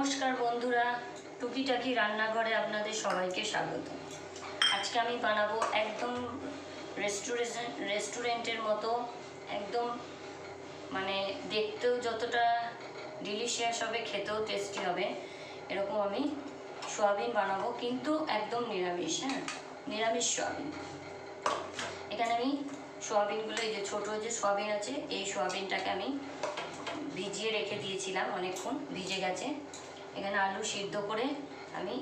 নমস্কার বন্ধুরা, টুকিটাকি রান্নাঘরে আপনাদের সবাইকে স্বাগত। আজকে আমি বানাবো একদম রেস্টুরেন্ট রেস্টুরেন্টের মতো, একদম মানে দেখতেও যতটা ডিলিশিয়াস হবে, খেতেও টেস্টি হবে, এরকম আমি সোয়াবিন বানাবো, কিন্তু একদম নিরামিষ হ্যাঁ? নিরামিষ সোয়াবিন। এখানে আমি সোয়াবিনগুলো, এই যে ছোটো যে সোয়াবিন আছে, এই সোয়াবিনটাকে আমি ভিজিয়ে রেখে দিয়েছিলাম অনেকক্ষণ, ভিজে গেছে। এখানে আলু সিদ্ধ করে আমি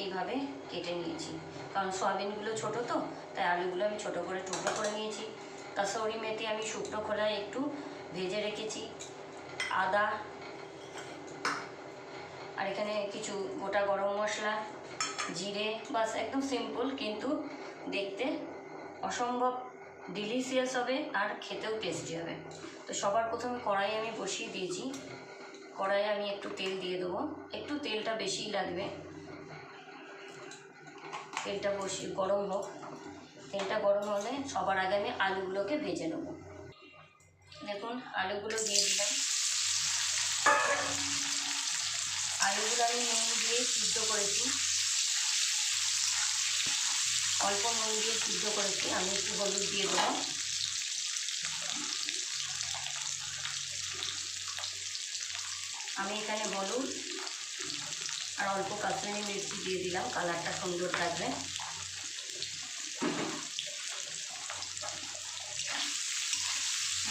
এইভাবে কেটে নিয়েছি। কারণ সয়াবিনগুলো ছোট তো, তাই আলুগুলো আমি ছোট করে টুকরো করে নিয়েছি। কাসৌরি মেথি আমি শুকনো খোলায় একটু ভেজে রেখেছি। আদা আর এখানে কিছু গোটা গরম মশলা, জিরে, বাস একদম সিম্পল কিন্তু দেখতে অসম্ভব ডিলিশিয়াস হবে আর খেতেও টেস্টি হবে। তো সবার প্রথমে কড়াই আমি বসিয়ে দিয়েছি কড়াইয়ে আমি একটু তেল দিয়ে দেবো। একটু তেলটা বেশিই লাগবে। তেলটা বসি গরম হোক। তেলটা গরম হলে সবার আগে আমি আলুগুলোকে ভেজে নেব। দেখুন, আলুগুলো দিয়ে দিলাম। আলুগুলো আমি নুন দিয়ে সিদ্ধ করেছি। অল্প নুন দিয়ে সিদ্ধ করেছি। আমি একটু হলুদ দিয়ে দেবো। আমি এখানে হলুদ আর অল্প কাশ্মীরি মির্চি দিয়ে দিলাম, কালারটা সুন্দর থাকবে।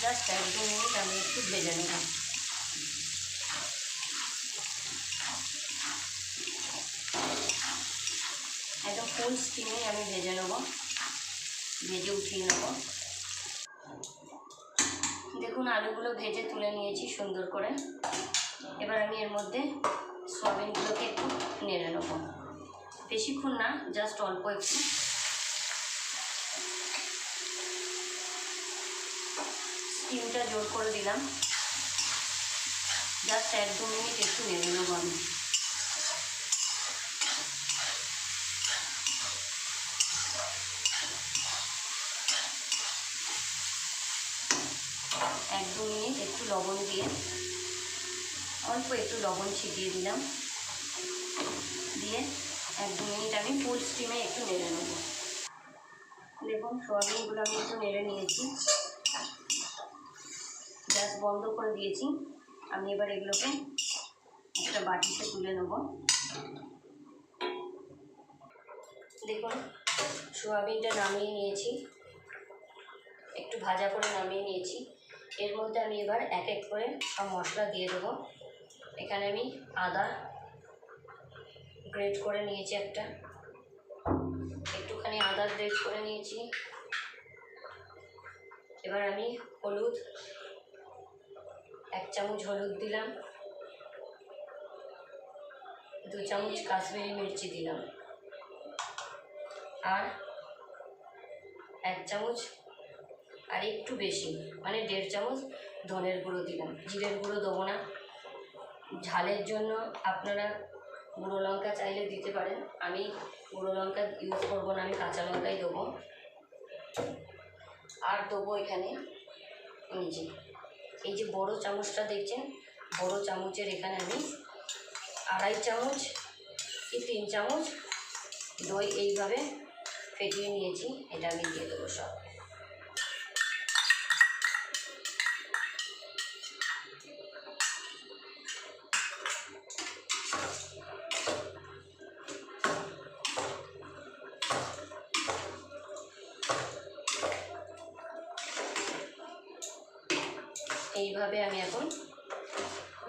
জাস্ট এক দু মিনিট আমি একটু ভেজে নিলাম। একদম ফুল স্টিমে আমি ভেজে নেব, ভেজে উঠিয়ে নেব। দেখুন, আলুগুলো ভেজে তুলে নিয়েছি সুন্দর করে। এবার আমি এর মধ্যে সয়াবিনগুলোকে একটু নেড়ে নেব। বেশিক্ষণ না জাস্ট অল্প একটু। স্টিমটা জোর করে দিলাম। জাস্ট এক দু মিনিট একটু নেড়ে নেব আমি। এক দু মিনিট একটু লবণ দিয়ে অল্প একটু লবণ ছিটিয়ে দিলাম। দিয়ে এক দু মিনিট আমি ফুল স্টিমে একটু নেড়ে নেব। দেখুন, সোয়াবিনগুলো আমি একটু নেড়ে নিয়েছি। গ্যাস বন্ধ করে দিয়েছি। আমি এবার এগুলোকে একটা বাটিতে তুলে নেব। দেখুন, সোয়াবিনটা নামিয়ে নিয়েছি। একটু ভাজা করে নামিয়ে নিয়েছি। এর মধ্যে আমি এবার এক এক করে সব মশলা দিয়ে দেবো। এখানে আমি আদা গ্রেট করে নিয়েছি একটা। একটুখানি আদা গ্রেট করে নিয়েছি। এবার আমি হলুদ, এক চামচ হলুদ দিলাম। দু চামচ কাশ্মীরি মির্চি দিলাম। আর এক চামচ, আর একটু বেশি মানে দেড় চামচ ধনের গুঁড়ো দিলাম। জিরের গুঁড়ো দেবো না। ঝালের জন্য আপনারা গুঁড়ো লঙ্কা চাইলে দিতে পারেন। আমি গুঁড়ো লঙ্কা ইউজ করব না, আমি কাঁচা লঙ্কাই দেবো। আর দেবো এখানে যে, এই যে বড় চামচটা দেখছেন? বড় চামচের এখানে আমি আড়াই চামচ কি তিন চামচ দই এইভাবে ফেটিয়ে নিয়েছি। এটা আমি দিয়ে দেবো সব। এইভাবে আমি এখন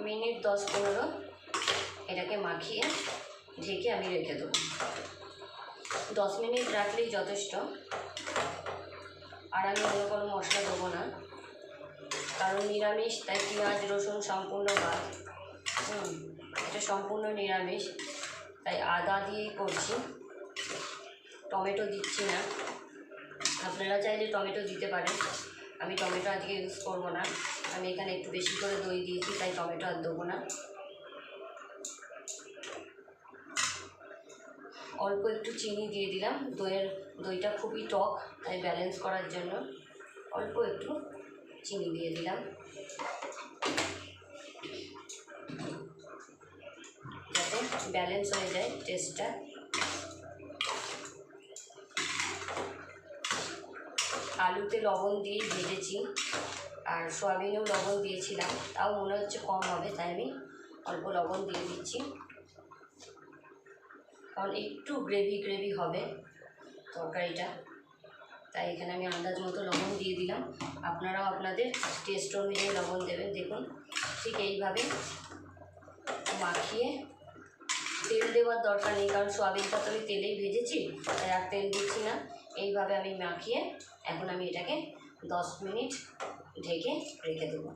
মিনিট দশ পনেরো এটাকে মাখিয়ে ঢেকে আমি রেখে দেবো। দশ মিনিট রাখলেই যথেষ্ট। আর আমি অন্য কোনো মশলা দেবো না। কারণ নিরামিষ, তাই পেঁয়াজ, রসুন সম্পূর্ণ বাদ। হুম, এটা সম্পূর্ণ নিরামিষ। তাই আদা দিয়েই করছি। টমেটো দিচ্ছি না। আপনারা চাইলে টমেটো দিতে পারেন। আমি টমেটো আজকে ইউজ করব না। আমি এখানে একটু বেশি করে দই দিয়েছি, তাই টমেটো আর দেবো না। অল্প একটু চিনি দিয়ে দিলাম। দইয়ের, দইটা খুবই টক, তাই ব্যালেন্স করার জন্য অল্প একটু চিনি দিয়ে দিলাম। যাতে ব্যালেন্স হয়ে যায় টেস্টটা আলুতে লবণ দিয়ে ভেজেছি। আর সয়াবিনেও লবণ দিয়েছিলাম, তাও মনে হচ্ছে কম হবে, তাই আমি অল্প লবণ দিয়ে দিচ্ছি। কারণ একটু গ্রেভি গ্রেভি হবে তরকারিটা, তাই এখানে আমি আন্দাজ মতো লবণ দিয়ে দিলাম। আপনারাও আপনাদের টেস্ট অনুযায়ী লবণ দেবেন, দেখুন ঠিক এইভাবে মাখিয়ে তেল দেওয়ার দরকার নেই, কারণ সোয়াবিনটা তো আমি তেলেই ভেজেছি, তাই আর তেল দিচ্ছি না। এইভাবে আমি মাখিয়ে এখন আমি এটাকে দশ মিনিট ঢেকে রেখে দেবো।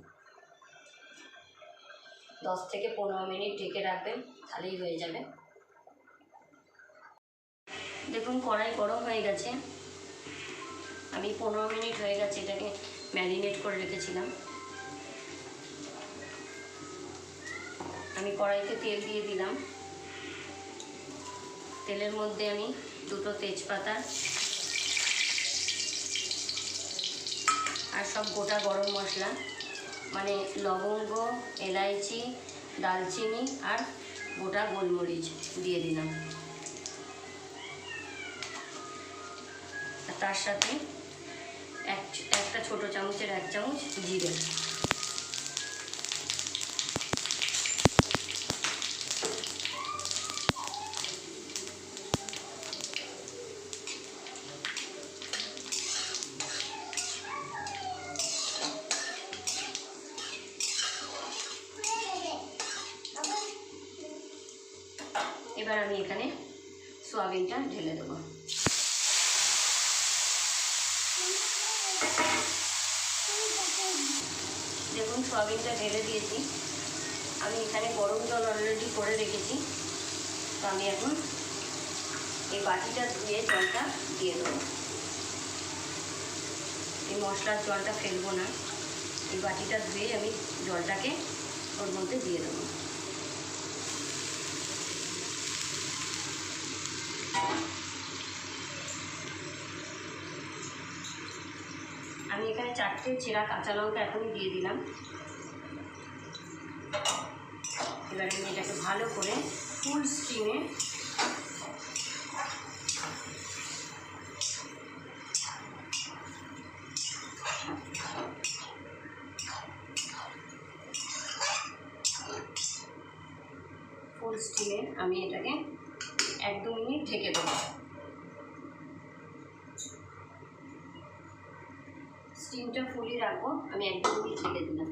দশ থেকে পনেরো মিনিট ঢেকে রাখবেন, তাহলেই হয়ে যাবে। দেখুন, কড়াই গরম হয়ে গেছে। আমি পনেরো মিনিট হয়ে গেছে এটাকে ম্যারিনেট করে রেখেছিলাম। আমি কড়াইতে তেল দিয়ে দিলাম। তেলের মধ্যে আমি দুটো তেজপাতা আর সব গোটা গরম মশলা মানে লবঙ্গ, এলাইচি দালচিনি আর গোটা গোলমরিচ দিয়ে দিলাম। তার সাথে এক, একটা ছোট চামচের এক চামচ জিরে। সোয়াবিনটা ঢেলে দেবো। দেখুন, সোয়াবিনটা ঢেলে দিয়েছি। আমি এখানে গরম জল অলরেডি করে রেখেছি। তো আমি এখন এই বাটিটা ধুয়ে জলটা দিয়ে দেবো। এই মশলার জলটা ফেলব না। এই বাটিটা ধুয়ে আমি জলটাকে ওর মধ্যে দিয়ে দেবো আমি এখানে ছেঁড়া কাঁচা লঙ্কা এখনই দিয়ে দিলাম। এবার আমি এটাকে ভালো করে ফুল স্টিমে ফুল স্টিমে আমি এটাকে এক দু মিনিট ঢেকে দেবো স্টিমটা ফুলি রাখব, আমি একদমই ঢেকে দিলাম।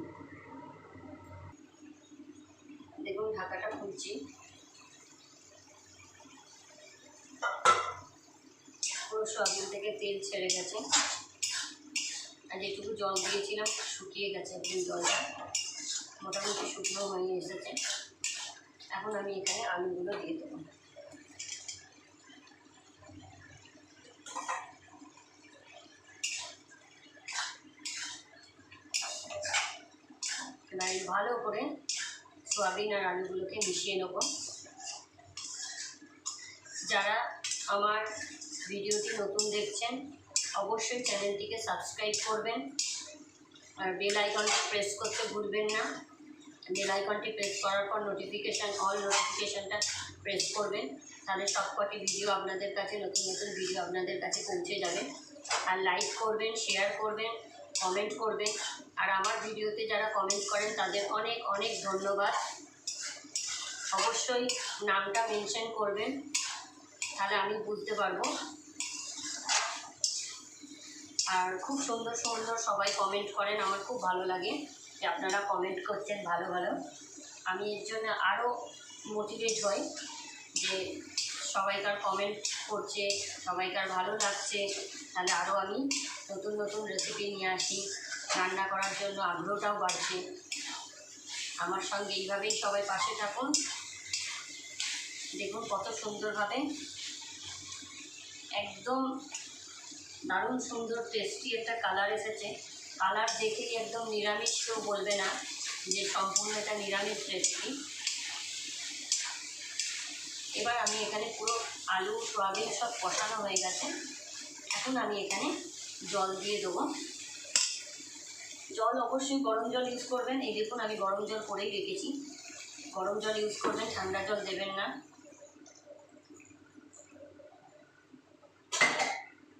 দেখুন, ঢাকাটা খুলছি। পুরো সয়াবিন থেকে তেল ছেড়ে গেছে। আর যেটুকু জল দিয়েছিলাম, শুকিয়ে গেছে একদম জলটা। মোটামুটি শুকনো হয়ে এসেছে। এখন আমি এখানে আলুগুলো দিয়ে দেবো। এবার ভালো করে সোয়াবিন আর আলুগুলোকে মিশিয়ে নেব। যারা আমার ভিডিওটি নতুন দেখছেন, অবশ্যই চ্যানেলটিকে সাবস্ক্রাইব করবেন আর বেল আইকনটি প্রেস করতে ভুলবেন না। বেল আইকনটি প্রেস করার পর নোটিফিকেশান অল নোটিফিকেশানটা প্রেস করবেন, তাহলে সবকটি ভিডিও আপনাদের কাছে, নতুন নতুন ভিডিও আপনাদের কাছে পৌঁছে যাবে। আর লাইক করবেন শেয়ার করবেন কমেন্ট করবেন। আর আমার ভিডিওতে যারা কমেন্ট করেন, তাদের অনেক অনেক ধন্যবাদ। অবশ্যই নামটা মেনশন করবেন, তাহলে আমি বুঝতে পারব। আর খুব সুন্দর সুন্দর সবাই কমেন্ট করেন, আমার খুব ভালো লাগে যে আপনারা কমেন্ট করছেন ভালো ভালো। আমি এর জন্য আরও মোটিভেট হই যে সবাইকার কমেন্ট করছে সবাইকার ভালো লাগছে তাহলে আরও আমি নতুন নতুন রেসিপি নিয়ে আসি। রান্না করার জন্য আগ্রহটাও বাড়ছে। আমার সঙ্গে এইভাবেই সবাই পাশে থাকুন। দেখুন কত সুন্দরভাবে একদম দারুণ সুন্দর টেস্টি একটা কালার এসেছে। কালার দেখেই একদম নিরামিষ কেউ বলবে না যে সম্পূর্ণ এটা নিরামিষ রেসিপি এবার আমি এখানে পুরো আলু, সোয়াবিন সব কষানো হয়ে গেছে। এখন আমি এখানে জল দিয়ে দেবো। জল অবশ্যই গরম জল ইউজ করবেন। এই দেখুন, আমি গরম জল করেই রেখেছি। গরম জল ইউজ করবেন, ঠান্ডা জল দেবেন না।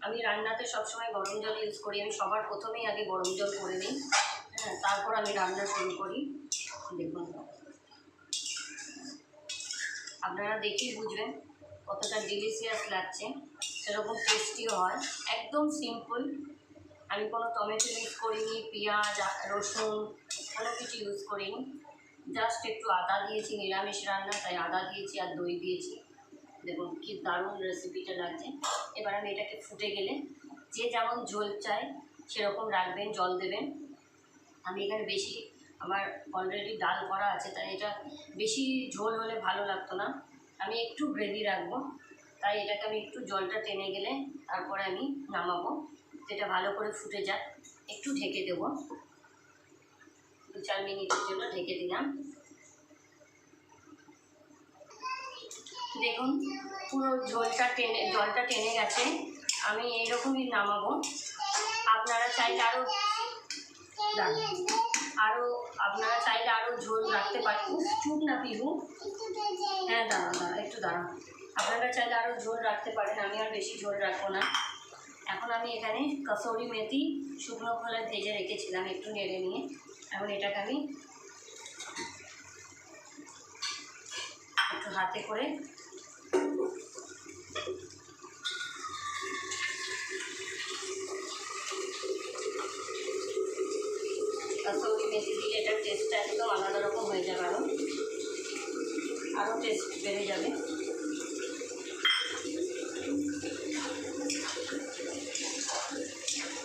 আমি রান্নাতে সবসময় গরম জল ইউজ করি। আমি সবার প্রথমেই আগে গরম জল করে নিই। হ্যাঁ তারপর আমি রান্না শুরু করি দেখুন আপনারা দেখেই বুঝবেন কতটা ডিলিশিয়াস লাগছে। সেরকম টেস্টিও হয়। একদম সিম্পল আমি কোনো টমেটো ইউজ করিনি, পেঁয়াজ, রসুন, কোনো কিছু ইউজ করিনি। জাস্ট একটু আদা দিয়েছি, নিরামিষ রান্না, তাই আদা দিয়েছি আর দই দিয়েছি। দেখুন কি দারুণ রেসিপিটা লাগছে। এবার আমি এটাকে ফুটে গেলে যে যেমন ঝোল চায়, সেরকম রাখবেন, জল দেবেন। আমি এখানে বেশি, আমার অলরেডি ডাল করা আছে, তাই এটা বেশি ঝোল হলে ভালো লাগতো না। আমি একটু গ্রেভি রাখব। তাই এটাকে আমি একটু জলটা টেনে গেলে তারপরে আমি নামাবো। যেটা ভালো করে ফুটে যাক, একটু ঢেকে দেবো। দু চার মিনিটের জন্য ঢেকে দিলাম। দেখুন, পুরো ঝোলটা টেনে, জলটা টেনে গেছে। আমি এইরকমই নামাবো। আপনারা চাইলে আরও। আরও আপনারা চাইলে আরও ঝোল রাখতে পারেন। চুপ না পিহু হ্যাঁ দাঁড়ান দাঁড়ান একটু দাঁড়ান আপনারা চাইলে আরও ঝোল রাখতে পারেন, আমি আর বেশি ঝোল রাখব না। এখন আমি এখানে কসৌরি মেথি, শুকনো ফলে ভেজে রেখেছিলাম, একটু নেড়ে নিয়ে। এখন এটাকে আমি একটু হাতে করে কসৌরি মেথি দিলে এটার টেস্টটা একদম আলাদা রকম হয়ে যাবে আরও আরও টেস্ট বেড়ে যাবে।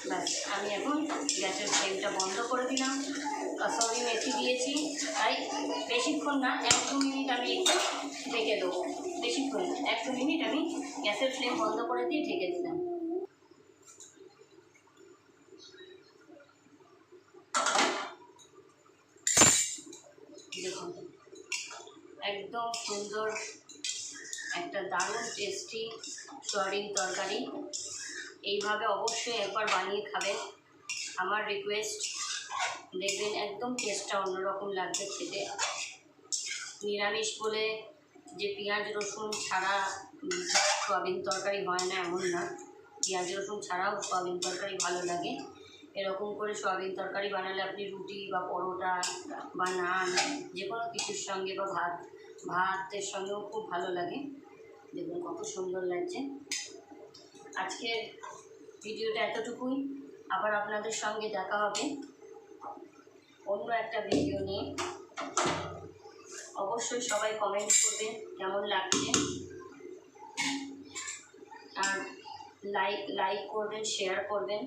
ব্যাস আমি এখন গ্যাসের ফ্লেমটা বন্ধ করে দিলাম। কসৌরি মেথি দিয়েছি। তাই বেশিক্ষণ না এক দু মিনিট আমি একটু ঢেকে দেবো। বেশিক্ষণ না, এক দু মিনিট আমি গ্যাসের ফ্লেম বন্ধ করে দিয়ে ঢেকে দিলাম দেখুন একদম সুন্দর, একটা দারুণ টেস্টি সয়াবিন তরকারি। এইভাবে অবশ্যই একবার বানিয়ে খাবেন। আমার রিকোয়েস্ট দেখবেন একদম টেস্টটা অন্যরকম লাগবে খেতে। নিরামিষ বলে যে পেঁয়াজ, রসুন ছাড়া সয়াবিন তরকারি হয় না, এমন না। পেঁয়াজ, রসুন ছাড়াও সয়াবিন তরকারি ভালো লাগে। এরকম করে সয়াবিন তরকারি বানালে আপনি রুটি বা পরোটা বা নান যে কোনো কিছুর সঙ্গে বা ভাত ভাতের সঙ্গেও খুব ভালো লাগে। দেখুন কত সুন্দর লাগছে। আজকের ভিডিওটা এতটুকুই। আবার আপনাদের সঙ্গে দেখা হবে অন্য একটা ভিডিও নিয়ে। অবশ্যই সবাই কমেন্ট করবেন কেমন লাগছে। আর লাইক লাইক করবেন শেয়ার করবেন।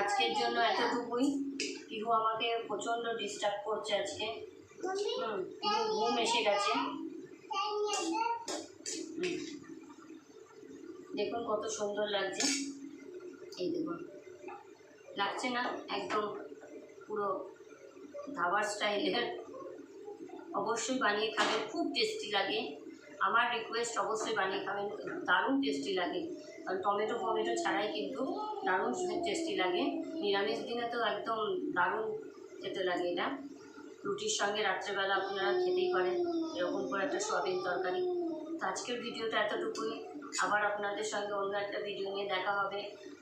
আজকের জন্য এতটুকুই। পিহু আমাকে প্রচণ্ড ডিস্টার্ব করছে আজকে। ঘুম এসে গেছে। দেখুন কত সুন্দর লাগছে। এই দেখুন। লাগছে না? একদম পুরো ধাবার স্টাইলের অবশ্যই বানিয়ে খাবেন। খুব টেস্টি লাগে। আমার রিকোয়েস্ট অবশ্যই বানিয়ে খাবেন। দারুণ টেস্টি লাগে। টমেটো ফমেটো ছাড়াই কিন্তু দারুণ টেস্টি লাগে। নিরামিষ দিনে তো একদম দারুণ খেতে লাগে এটা। রুটির সঙ্গে রাত্রেবেলা আপনারা খেতেই পারেন, এরকম করে একটা সয়াবিন তরকারি। তো আজকের ভিডিওটা এতটুকুই। আবার আপনাদের সঙ্গে অন্য একটা ভিডিও নিয়ে দেখা হবে।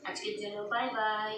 আজকের জন্য বাই বাই